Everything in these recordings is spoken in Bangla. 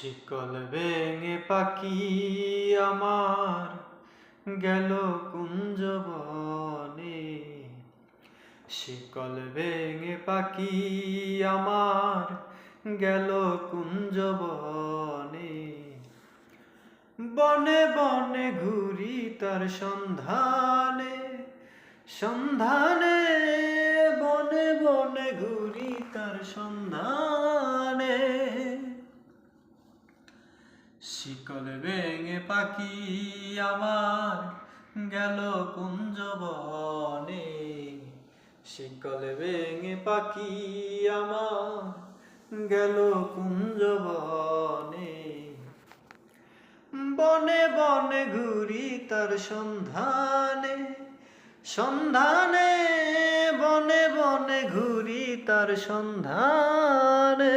শিকল ভেঙে পাখি আমার গেল কুঞ্জ বনে শিকল ভেঙে পাখি আমার গেল কুঞ্জ বনে বনে বনে ঘুরি তার সন্ধানে সন্ধানে, বনে বনে ঘুরি তার সন্ধানে। শিকল ভেঙে পাখি আমার গেল কুঞ্জ বনে শিকল ভেঙে পাখি আমার গেল কুঞ্জ বনে বনে বনে ঘুরি তার সন্ধানে সন্ধানে বনে বনে ঘুরি তার সন্ধানে।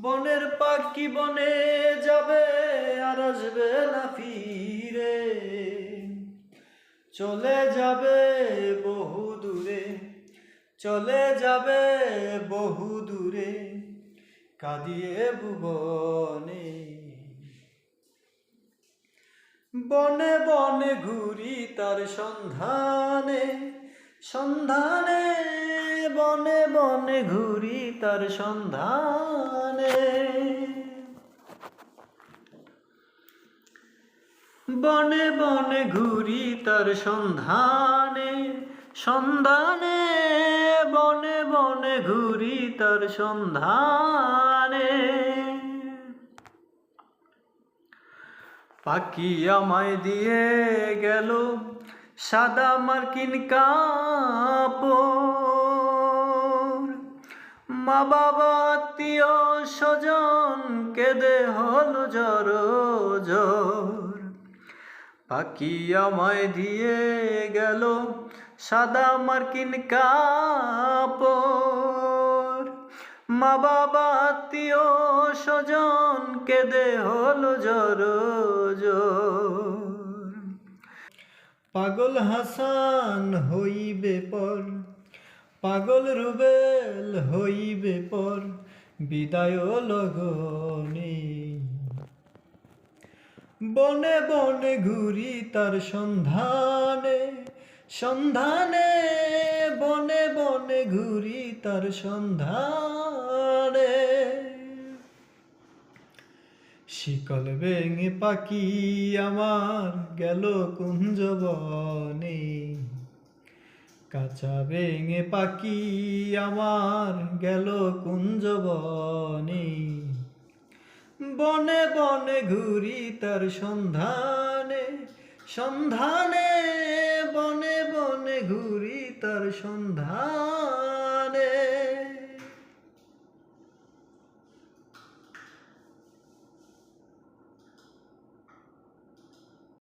বনের পাখি বনে যাবে আর আসবে না ফিরে। চলে যাবে বহু দূরে, চলে যাবে বহু দূরে, কাঁদিয়ে ভুবনে। বনে বনে ঘুরি তার সন্ধানে সন্ধানে বনে বনে ঘুরি তার সন্ধানে। বনে বনে ঘুরি তার সন্ধানে সন্ধানে, বনে বনে ঘুরি তার সন্ধানে। পাখি আমায় দিয়ে গেল সাদা মার্কিন কাপড়। মা বাবা, আত্মীয় স্বজন, কেঁদে হল জর জর। পাখি আমায় দিয়ে গেল সাদা মার্কিন কাপড়। মা বাবা, আত্মীয় স্বজন, কেঁদে হল জর জর। পাগল হাসান হইবে পর পাগল রুবেল হইবে পর, বিদায় লগনে। বনে বনে ঘুরি তার সন্ধানে সন্ধানে, বনে বনে ঘুরি তার সন্ধানে। শিকল ভেঙে পাখি আমার গেল কুঞ্জ বনে কাঁচা ভেঙে পাখি আমার গেল কুঞ্জ বনে বনে বনে ঘুরি তার সন্ধানে সন্ধানে বনে বনে ঘুরি তার সন্ধানে।